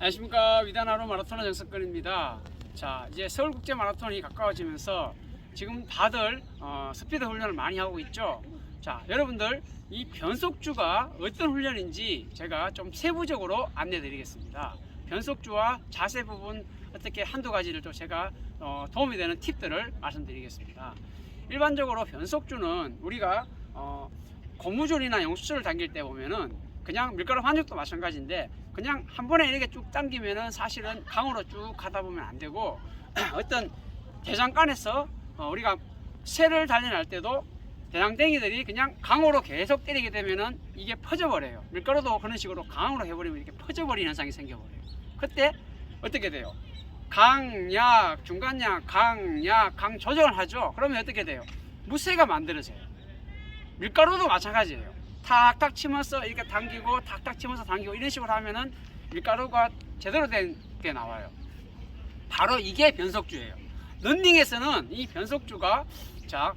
안녕하십니까 위단하루 마라톤 정석근입니다. 자 이제 서울국제 마라톤이 가까워지면서 지금 다들 어, 스피드 훈련을 많이 하고 있죠. 자 여러분들 이 변속주가 어떤 훈련인지 제가 좀 세부적으로 안내 드리겠습니다. 변속주와 자세 부분 어떻게 한두 가지를 좀 제가 어, 도움이 되는 팁들을 말씀드리겠습니다. 일반적으로 변속주는 우리가 어, 고무줄이나 용수줄을 당길 때 보면은 그냥 밀가루 반죽도 마찬가지인데 그냥 한 번에 이렇게 쭉 당기면은 사실은 강으로 쭉 가다 보면 안 되고 어떤 대장간에서 어, 우리가 새를 단련할 때도 대장땡이들이 그냥 강으로 계속 때리게 되면은 이게 퍼져버려요. 밀가루도 그런 식으로 강으로 해버리면 이렇게 퍼져버리는 현상이 생겨버려요. 그때 어떻게 돼요? 강약, 중간약, 강약, 강 조정을 하죠. 그러면 어떻게 돼요? 무쇠가 만들어져요. 밀가루도 마찬가지예요. 탁탁 치면서 이렇게 당기고 탁탁 치면서 당기고 이런 식으로 하면은 밀가루가 제대로 된 게 나와요. 바로 이게 변속주예요. 런닝에서는 이 변속주가 자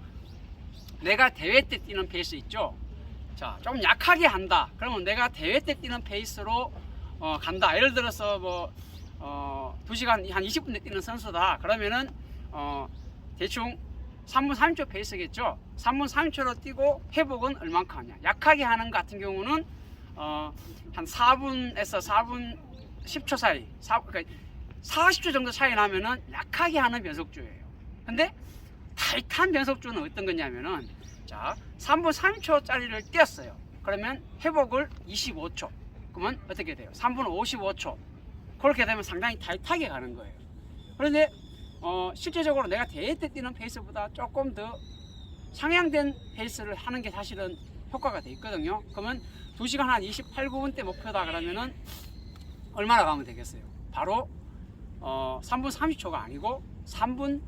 내가 대회 때 뛰는 페이스 있죠. 자, 좀 약하게 한다. 그러면 내가 대회 때 뛰는 페이스로 어, 간다. 예를 들어서 뭐 어, 2시간 한 20분 내 뛰는 선수다. 그러면은 어, 대충 3분 30초 페이스겠죠. 3분 30초로 뛰고 회복은 얼만큼 하냐. 약하게 하는 것 같은 경우는 어, 한 4분에서 4분 10초 사이, 4, 그러니까 40초 정도 차이 나면은 약하게 하는 변속주예요. 근데 타이트한 변속주는 어떤 거냐면은 자 3분 30초짜리를 뛰었어요. 그러면 회복을 25초. 그러면 어떻게 돼요? 3분 55초. 그렇게 되면 상당히 타이트하게 가는 거예요. 그런데 어, 실제적으로 내가 대회 때 뛰는 페이스보다 조금 더 상향된 페이스를 하는 게 사실은 효과가 돼 있거든요. 그러면 2시간 한 28분 때 목표다 그러면은 얼마나 가면 되겠어요? 바로 어, 3분 30초가 아니고 3분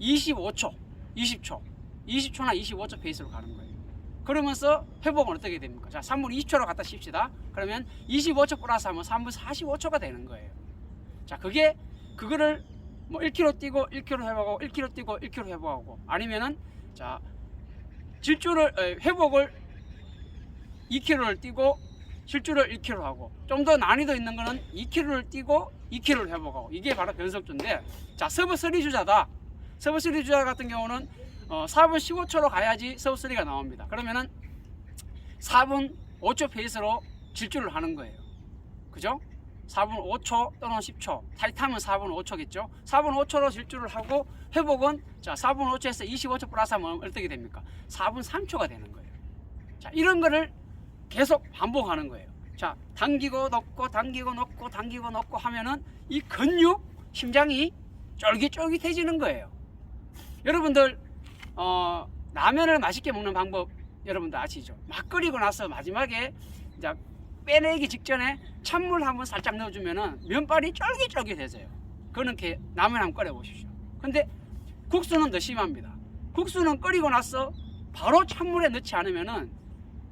25초, 20초, 20초나 25초 페이스로 가는 거예요. 그러면서 회복은 어떻게 됩니까? 자, 3분 20초로 갖다 씁시다. 그러면 25초 플러스 하면 3분 45초가 되는 거예요. 자, 그게 그거를 뭐 1km 뛰고 1km 회복하고 1km 뛰고 1km 회복하고 아니면은 자 질주를 에, 회복을 2km를 뛰고 실주를 1km 하고 좀 더 난이도 있는 거는 2km를 뛰고 2km를 회복하고 이게 바로 변속주인데 자 서브 3 주자다. 서브 3 주자 같은 경우는 어, 4분 15초로 가야지 서브 3가 나옵니다. 그러면은 4분 5초 페이스로 질주를 하는 거예요. 그죠? 4분 5초 또는 10초. 타이트하면 4분 5초겠죠? 4분 5초로 질주를 하고 회복은 자 4분 5초에서 25초 플러스 하면 어떻게 됩니까? 4분 3초가 되는 거예요. 자 이런 거를 계속 반복하는 거예요. 자 당기고 넣고 당기고 넣고 당기고 넣고 하면은 이 근육 심장이 쫄깃쫄깃해지는 거예요. 여러분들 어, 라면을 맛있게 먹는 방법 여러분들 아시죠? 막 끓이고 나서 마지막에 이제 빼내기 직전에 찬물 한번 살짝 넣어주면은 면발이 쫄깃쫄깃해져요. 그거는 이렇게 라면 한번 끓여 보십시오. 근데 국수는 더 심합니다. 국수는 끓이고 나서 바로 찬물에 넣지 않으면은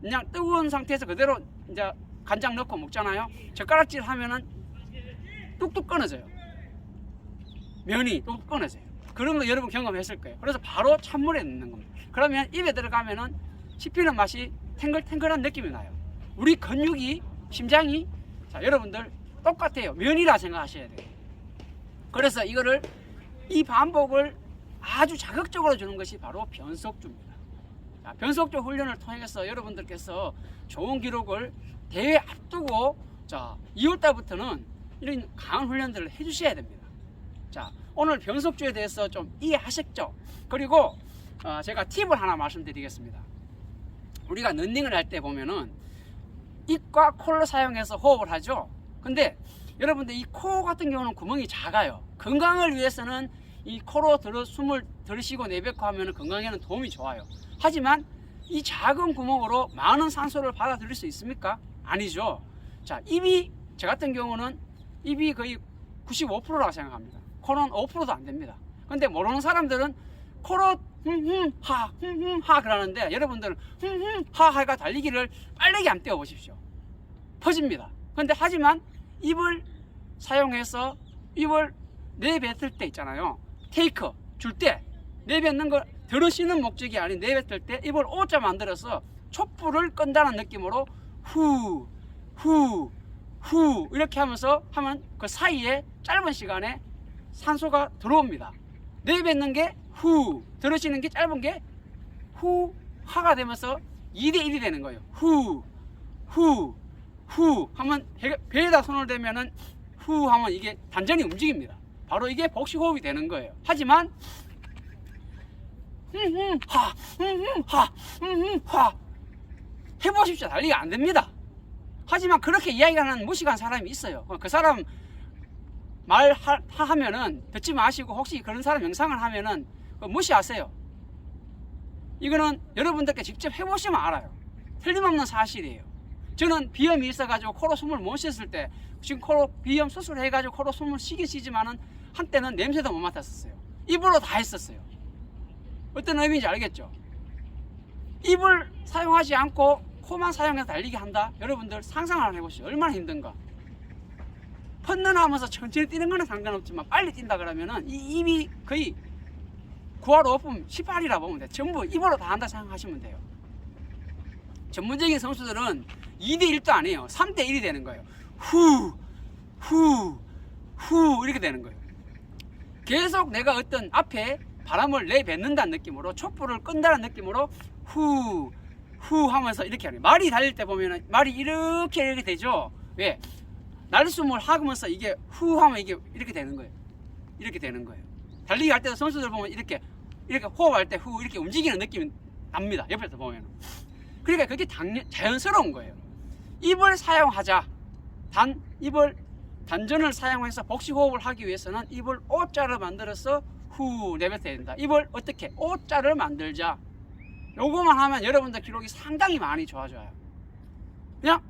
그냥 뜨거운 상태에서 그대로 이제 간장 넣고 먹잖아요. 젓가락질 하면은 뚝뚝 끊어져요. 면이 뚝뚝 끊어져요. 그런 거 여러분 경험했을 거예요. 그래서 바로 찬물에 넣는 겁니다. 그러면 입에 들어가면은 씹히는 맛이 탱글탱글한 느낌이 나요. 우리 근육이 심장이 자 여러분들 똑같아요. 면이라 생각하셔야 돼요. 그래서 이거를 이 반복을 아주 자극적으로 주는 것이 바로 변속주입니다. 자, 변속주 훈련을 통해서 여러분들께서 좋은 기록을 대회 앞두고 자 2월 달부터는 이런 강한 훈련들을 해 주셔야 됩니다. 자 오늘 변속주에 대해서 좀 이해하셨죠? 그리고 어, 제가 팁을 하나 말씀드리겠습니다. 우리가 런닝을 할 때 보면은 입과 코를 사용해서 호흡을 하죠. 근데 여러분들 이 코 같은 경우는 구멍이 작아요. 건강을 위해서는 이 코로 들어 숨을 들이쉬고 내뱉고 하면 건강에는 도움이 좋아요. 하지만 이 작은 구멍으로 많은 산소를 받아들일 수 있습니까? 아니죠. 자, 입이 저 같은 경우는 입이 거의 95%라고 생각합니다. 코는 5%도 안 됩니다. 근데 모르는 사람들은 코로 하 하 그러는데 여러분들은 흠흠 하 하가 달리기를 빠르게 안 뛰어 보십시오. 퍼집니다. 근데 하지만 입을 사용해서 입을 내뱉을 때 있잖아요. 테이크 줄 때 내뱉는 걸 들으시는 목적이 아닌 내뱉을 때 입을 오자 만들어서 촛불을 끈다는 느낌으로 후, 후, 후 이렇게 하면서 하면 그 사이에 짧은 시간에 산소가 들어옵니다. 내뱉는 게 후, 들으시는 게 짧은 게 후, 하가 되면서 2대 1이 되는 거예요. 후, 후, 후 하면 배, 배에다 손을 대면은 후 하면 이게 단전이 움직입니다. 바로 이게 복식 호흡이 되는 거예요. 하지만 흠흠 하, 흠흠 하, 흠흠 하 해보십시오. 달리기 안 됩니다. 하지만 그렇게 이야기하는 무식한 사람이 있어요. 그 사람 말하면은 듣지 마시고 혹시 그런 사람 영상을 하면은 무시하세요. 이거는 여러분들께 직접 해보시면 알아요. 틀림없는 사실이에요. 저는 비염이 있어가지고 코로 숨을 못 쉬었을 때 지금 코로 비염 수술해가지고 코로 숨을 쉬긴 쉬지만은 한때는 냄새도 못 맡았었어요. 입으로 다 했었어요. 어떤 의미인지 알겠죠? 입을 사용하지 않고 코만 사용해서 달리기 한다? 여러분들 상상을 해보시죠. 얼마나 힘든가. 펀런하면서 천천히 뛰는 거는 상관없지만 빨리 뛴다 그러면은 이 입이 거의 9할 5분 18이라 보면 돼. 전부 입으로 다 한다 생각하시면 돼요. 전문적인 선수들은 2대 1도 아니에요. 3대 1이 되는 거예요. 후, 후, 후 이렇게 되는 거예요. 계속 내가 어떤 앞에 바람을 내뱉는다는 느낌으로 촛불을 끈다는 느낌으로 후, 후 하면서 이렇게 하는 거예요. 말이 달릴 때 보면은 말이 이렇게 이렇게 되죠. 왜? 날숨을 하면서 이게 후 하면 이게 이렇게 되는 거예요. 이렇게 되는 거예요. 달리기 할 때도 선수들 보면 이렇게 이렇게 호흡할 때 후 이렇게 움직이는 느낌이 납니다. 옆에서 보면. 그러니까 그게 당연 자연스러운 거예요. 입을 사용하자. 단 입을 단전을 사용해서 복식 호흡을 하기 위해서는 입을 O자를 만들어서 후 내뱉어야 된다. 입을 어떻게 O자를 만들자. 요거만 하면 여러분들 기록이 상당히 많이 좋아져요. 그냥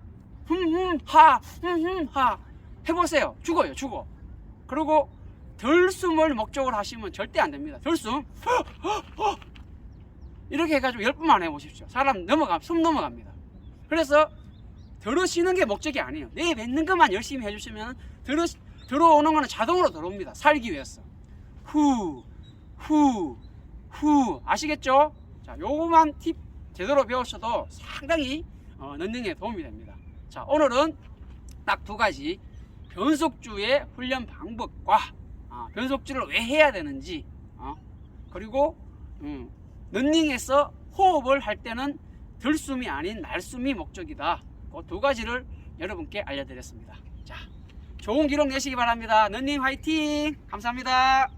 흠흠 하 흠흠 하 해보세요. 죽어요, 죽어. 그리고 덜숨을 목적으로 하시면 절대 안 됩니다. 덜숨 이렇게 해가지고 열 번만 해보십시오. 사람 넘어가 숨 넘어갑니다. 그래서 들으시는 게 목적이 아니에요. 내 뱉는 것만 열심히 해주시면 들어 들어오는 거는 자동으로 들어옵니다. 살기 위해서. 후, 후, 후 아시겠죠? 자, 요거만 팁 제대로 배우셔도 상당히 어, 런닝에 도움이 됩니다. 자, 오늘은 딱 두 가지 변속주의 훈련 방법과 아, 변속주를 왜 해야 되는지 어, 그리고 음, 런닝에서 호흡을 할 때는 들숨이 아닌 날숨이 목적이다. 그 두 가지를 여러분께 알려드렸습니다. 자, 좋은 기록 내시기 바랍니다. 런닝 화이팅! 감사합니다.